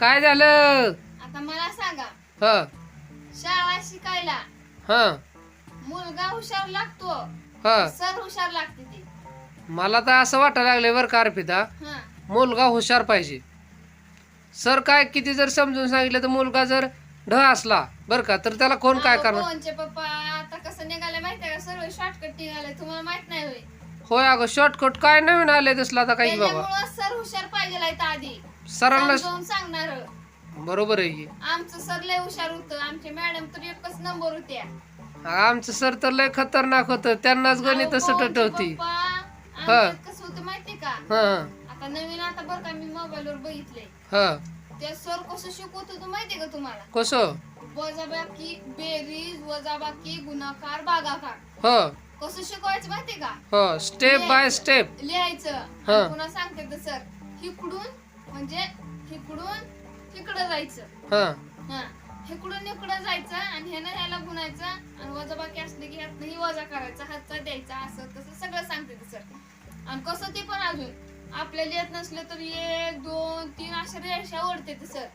काय झालं? आता मला सांगा. ह. शाळा शिकायला. ह. मुलगा हुशार लागतो. ह. सर हुशार लागते ती. मला तर असं वाटायला लागले बरं का अर्पिता. हा. मुलगा हुशार पाहिजे. सर काय किती जर समजून सांगितलं तर मुलगा जर ढ असला बरं का तर त्याला कोण काय करणार? पप्पा? आता कसं निघाले माहितीये का? सर्व शॉर्टकट निघाले तुम्हाला माहीत नाही होय. होय अगं शॉर्टकट काय नवीन आले दिसला आता काही बाबा त्याच्यामुळं सर हुशार पाहिजे लाईत आधी. सरांना समजावून सांगणार. बरोबर आहे की. आमचं सर लय हुशार होतं. आमचे मॅडम तर एकच नंबर होत्या. आमचं सर तर लय खतरनाक होतं. त्यांनाच गणित सटट होती. हा. कसं होतं माहितीये का? हा. आता नवीन आता बरं का मी मोबाईल वर बघितले हा. त्या सर कसं शिकवत होतं माहितीये का तुम्हाला? कसं? वजाबाकी बेरीज वजाबाकी गुणाकार भागाकार हो. कसं शिकवायचं माहितीये का? हो स्टेप बाय स्टेप लिहायचं. हा. पुन्हा सांगते तर सर हिकडून म्हणजे हिकडून हिकडं जायचं. हा. हा. हिकडून इकडं जायचं आणि ह्यानं ह्याला गुणायचं आणि वजाबाकी असले की ह्यातनं ही वजा करायचा हातचा द्यायचा असं तसं सगळं सांगते ते सर. आणि कसं ते पण अजून आपल्याला येत नसलं तर एक दोन तीन अशा रेषा ओढते ते सर.